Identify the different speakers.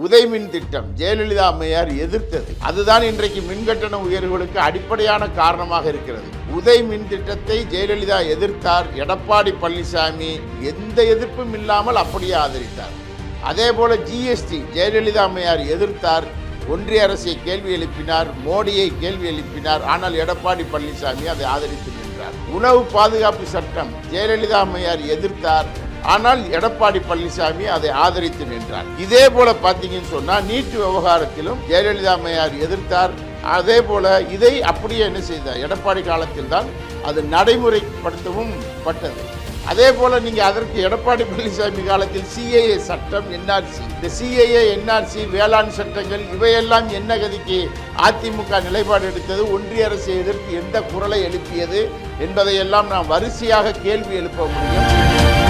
Speaker 1: உதய்மின் திட்டம் ஜெயலலிதா அம்மையார் எதிர்த்தது. அதுதான் இன்றைக்கு மின்கட்டண உயர்வுகளுக்கு அடிப்படையான காரணமாக இருக்கிறது. உதய் மின் திட்டத்தை ஜெயலலிதா எதிர்த்தார். எடப்பாடி பழனிசாமி எந்த எதிர்ப்பும் இல்லாமல் அப்படியே ஆதரித்தார். அதே போல ஜிஎஸ்டி ஜெயலலிதா அம்மையார் எதிர்த்தார். ஒன்றிய அரசை கேள்வி எழுப்பினார். மோடியை கேள்வி எழுப்பினார். ஆனால் எடப்பாடி பழனிசாமி அதை ஆதரித்து நின்றார். உணவு பாதுகாப்பு சட்டம் ஜெயலலிதா அம்மையார் எதிர்த்தார். ஆனால் எடப்பாடி பழனிசாமி அதை ஆதரித்து நின்றார். இதே போல பார்த்தீங்கன்னு சொன்னா நீட்டு விவகாரத்திலும் ஜெயலலிதா அம்மையார் எதிர்த்தார். அதே போல இதை அப்படியே என்ன செய்தார்? எடப்பாடி காலத்தில் தான் அது நடைமுறைப்படுத்தவும் பட்டது. அதே போல நீங்க அதற்கு எடப்பாடி பழனிசாமி காலத்தில் சிஏஏ சட்டம் என்ஆர்சி இந்த சிஏஏ என்ஆர்சி வேளாண் சட்டங்கள் இவையெல்லாம் என்ன கதிக்கு அதிமுக நிலைப்பாடு எடுத்தது? ஒன்றிய அரசை எதிர்த்து எந்த குரலை எழுப்பியது? என்பதையெல்லாம் நாம் வரிசையாக கேள்வி எழுப்ப முடியும்.